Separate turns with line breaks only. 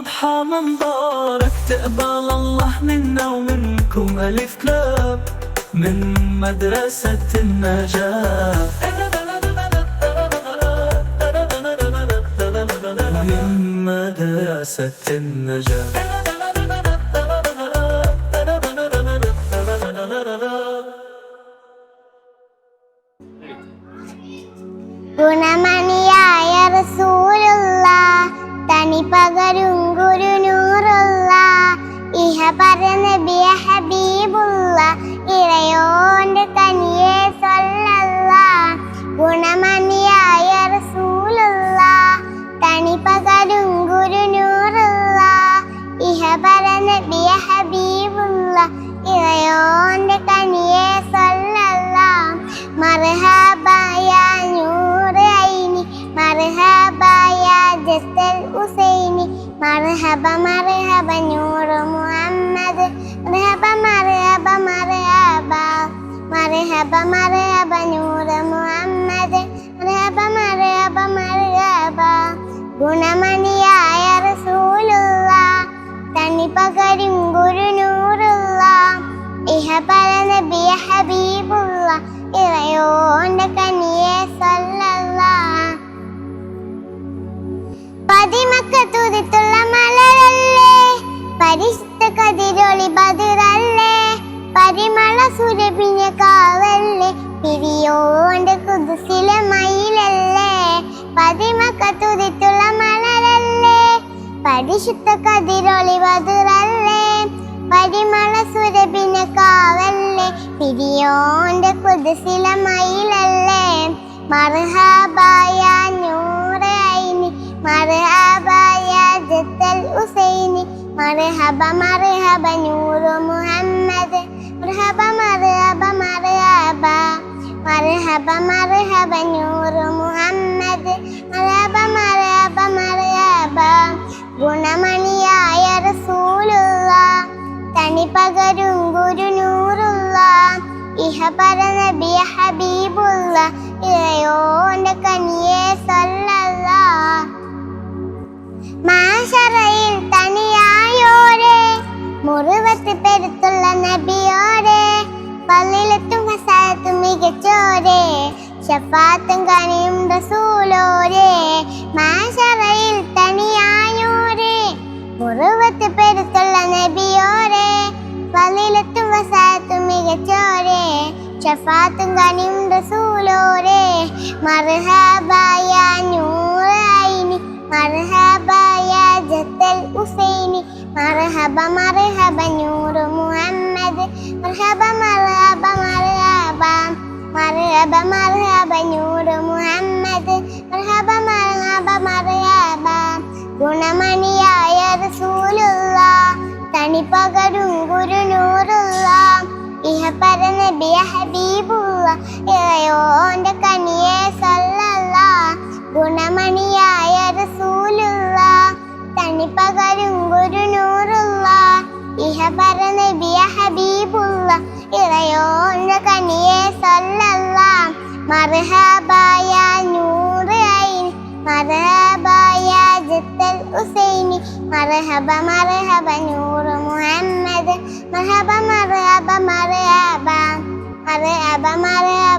أضحى مبارك تقبل الله منا ومنكم ألف كلاب من مدرسة النجاة من مدرسة النجاة
ഗുണമണിയായ റസൂലുള്ള പകരും ഗുരുനൂറുള്ള ഇഹ നബിയ ഹബീബുള്ള ഇറയോന്റെ കനിയെ സൊല്ലല്ല. മർഹബായ നൂറ് ഐനി മർഹബായ ജസ്തൽ ഉസൈനി മർഹബ മർഹബ നൂറ് മുഹമ്മദ് മർഹബ മർഹബ മർഹബ മർഹബ മർഹബ നൂറ് മുഹമ്മദ് മർഹബ മർഹബ ഗുണമണിയായ റസൂലുള്ള തനി പകരും ഗുരുനൂറുള്ള ഇഹ പരനബിയ ഹബീബുള്ള ഇറയോന്റെ കനിയെ സല്ലല്ല. പതിമക്ക തുതിത്തുള്ള മലരല്ലേ പരിശുദ്ധ കതിരൊളി ബതിരല്ലേ പരിമള സുരഭിഞ്ഞ പരിശുദ്ധ കതിരൊളി ബദിറല്ലേ പരിമള സുരഭിന കാവല്ലേ? പിരിയോന്റെ കുതിസില മയിലല്ലേ? മർഹബായ നൂറ് ഐനി മർഹബായ ജത്തൽ ഹുസൈനി മർഹബ മർഹബ നൂറ് മുഹമ്മദ് മർഹബ മർഹബ ഇഹ പരനബിയ ഹബീബുള്ള ഇളയോന്റെ കനിയെ സല്ലല്ല. മാശറയിൽ തനിയായോരെ മുറിവത്ത് പെരുത്തുള്ള നബിയോരെ പള്ളിയിലെത്തും ഹസായത്തും മികച്ചോരെ ഷഫാത്തും കനിയും റസൂലോരെ മാഷറയിൽ ഷഫാത്തും കനിയും റസൂലോരെ. മർഹബായ നൂറൈനി മർഹബായ ജത്തൽ ഹുസൈനി. മർഹബ മർഹബ നൂറ് മുഹമ്മദ് മർഹബ മർഹബ പരനബിയ ഹബീബുള്ള ഇറയോന്റെ കനിയെ സല്ലല്ല ഗുണമണിയായ റസൂലുള്ള തനി പകരും ഗുരുനൂറുള്ള ഇഹ പരനബിയ ഹബീബുള്ള ഇളയോന്റെ കനിയെ സല്ലല്ല മർഹബായ നൂറ് ഐൻ മർഹബായ ജത്തൽ ഹുസൈനി മർഹബ മർഹബ നൂറ് Muhammad. Mare, Mahaba Mare Abba Mare Abba Mare Abba Mare Abba